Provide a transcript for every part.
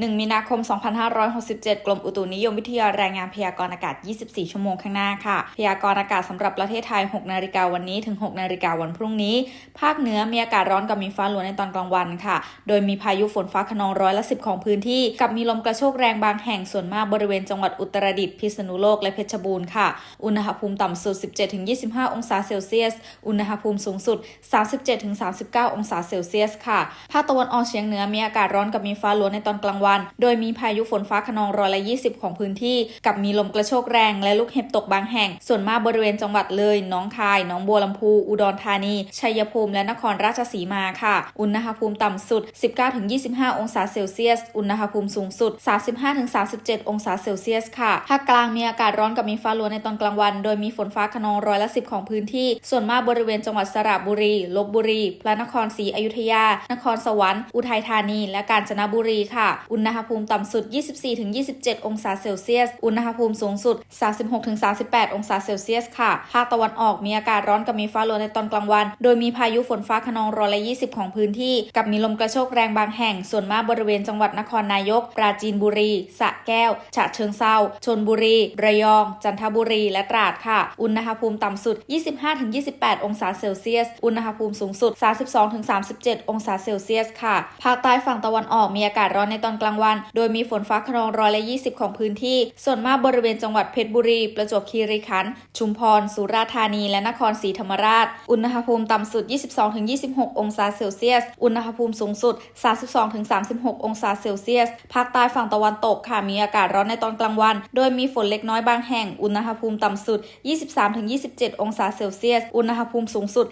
1 มีนาคม 2567 กรมอุตุนิยมวิทยารายงานพยากรณ์อากาศ 24 ชั่วโมงข้างหน้าค่ะ พยากรณ์อากาศสำหรับประเทศไทย 6 นาฬิกาวันนี้ถึง 6 นาฬิกาวันพรุ่งนี้ ภาคเหนือมีอากาศร้อนกับมีฟ้าหลวในตอนกลางวันค่ะ โดยมีพายุฝนฟ้าขนองร้อยละ 10 ของพื้นที่ กับมีลมกระโชกแรงบางแห่งส่วนมากบริเวณจังหวัดอุตรดิตถ์พิษณุโลกและเพชรบูรณ์ค่ะ อุณหภูมิต่ำสุด 17-25 องศาเซลเซียส อุณหภูมิสูงสุด 37-39 องศาเซลเซียสค่ะ ภาคตะวันออกเฉียงเหนือมีอากาศร้อนกับมีฟ้าหลวในตอนกลางวันโดยมีพายุฝนฟ้าขนองร้อยละ20 ของพื้นที่ กับมีลมกระโชกแรงและลูกเห็บตกบางแห่ง ส่วนมากบริเวณจังหวัดเลยน้องคายน้องบัวลำพู อุดรธานี ชัยภูมิและนครราชสีมาค่ะ อุณหภูมิต่ำสุด 19-25 องศาเซลเซียส อุณหภูมิสูงสุด 35-37 องศาเซลเซียสค่ะภาคกลางมีอากาศร้อนกับมีฟ้าหลวในตอนกลางวัน โดยมีฝนฟ้าขนองร้อยละ10 ของพื้นที่ ส่วนมากบริเวณจังหวัดสระบุรี ลบบุรี พระนครศรีอยุธยา นครสวรรค์ อุทัยธานี และกาญจนบุรีค่ะ อุณณหภูมิต่ำสุด 24-27 องศาเซลเซียส อุณหภูมิสูงสุด 36-38 องศาเซลเซียสค่ะ ภาคตะวันออกมีอากาศร้อนกับมีฟ้าหลวในตอนกลางวัน โดยมีพายุฝนฟ้าขนองร้อยละ20 ของพื้นที่ กับมีลมกระโชกแรงบางแห่ง ส่วนมากบริเวณจังหวัดนครนายก ปราจีนบุรี สระแก้ว ฉะเชิงเซาชนบุรี ระยอง จันทบุรี และตราดค่ะ อุณหภูมิต่ำสุด 25-28 องศาเซลเซียส อุณหภูมิสูงสุด 32-37 องศาเซลเซียสค่ะ ภาคใต้ฝั่งตะวันออกมีอากาศร้อนในตอนกลางวัน โดยมีฝนฟ้าขนองร้อยละ 20 ของพื้นที่ ส่วนมากบริเวณจังหวัดเพชรบุรี ประจวบคีรีขันธ์ชุมพร สุราษฎร์ธานี และนครศรีธรรมราช อุณหภูมิต่ำสุด 22-26 องศาเซลเซียส อุณหภูมิสูงสุด 32-36 องศาเซลเซียส ภาคใต้ฝั่งตะวันตกค่ะมีอากาศร้อนในตอนกลางวัน โดยมีฝนเล็กน้อยบางแห่ง อุณหภูมิต่ำสุด 23-27 องศาเซลเซียส อุณหภูมิสูงสุด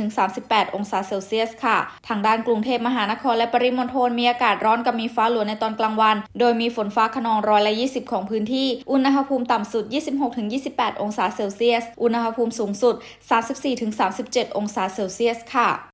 34-38 องศาเซลเซียสค่ะ ทางด้านกรุงเทพมหานครและปริมณฑลมีอากาศร้อนกับมีฟ้าหลวในตอนกลางวัน โดยมีฝนฟ้าขนองร้อยละ20 ของพื้นที่ อุณหภูมิต่ำสุด 26-28 องศาเซลเซียส อุณหภูมิสูงสุด 34-37 องศาเซลเซียสค่ะ